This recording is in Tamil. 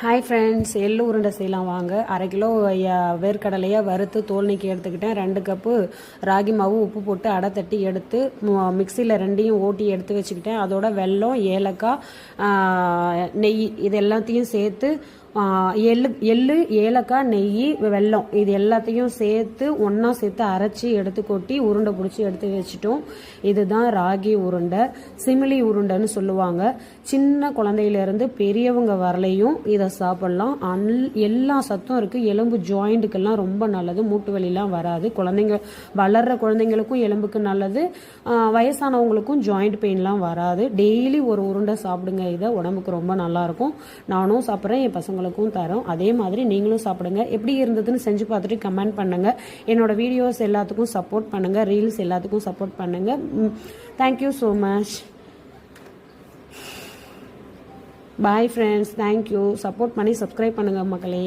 ஹாய் ஃப்ரெண்ட்ஸ் எள்ளு உருண்டை செய்யலாம் வாங்க. அரை கிலோ வேர்க்கடலையை வறுத்து தோல் நீக்கி எடுத்துக்கிட்டேன். ரெண்டு கப்பு ராகி மாவு உப்பு போட்டு அடை தட்டி எடுத்து மிக்சியில் ரெண்டையும் ஓட்டி எடுத்து வச்சுக்கிட்டேன். அதோட வெல்லம் ஏலக்காய் நெய் இது எல்லாத்தையும் சேர்த்து எள்ளு எள்ளு ஏலக்காய் நெய் வெல்லம் இது எல்லாத்தையும் சேர்த்து ஒன்றா சேர்த்து அரைச்சி எடுத்து கொட்டி உருண்டை பிடிச்சி எடுத்து வச்சுட்டோம். இதுதான் ராகி உருண்டை. சிமிலி உருண்டைன்னு சொல்லுவாங்க. சின்ன குழந்தையிலேருந்து பெரியவங்க வரலையும் இதை சாப்பிட்லாம். அல் எல்லா சத்தும் இருக்குது எலும்பு ஜாயிண்ட்டுக்கெல்லாம் ரொம்ப நல்லது. மூட்டு வலிலாம் வராது. குழந்தைங்க வளர்கிற குழந்தைங்களுக்கும் எலும்புக்கு நல்லது. வயசானவங்களுக்கும் ஜாயிண்ட் பெயின்லாம் வராது. டெய்லி ஒரு உருண்டை சாப்பிடுங்க. இதை உடம்புக்கு ரொம்ப நல்லாயிருக்கும் நானும் சாப்பிட்றேன். என் பசங்களுக்கும் தரோம். அதே மாதிரி நீங்களும் சாப்பிடுங்க. எப்படி இருந்ததுன்னு செஞ்சு பார்த்துட்டு கமெண்ட் பண்ணுங்க. என்னோட வீடியோஸ் எல்லாத்துக்கும் சப்போர்ட் பண்ணுங்க. ரீல்ஸ் எல்லாத்துக்கும் சப்போர்ட் பண்ணுங்க. Thank you so much bye friends thank you support பண்ணி சப்ஸ்கிரைப் பண்ணுங்க மக்களே.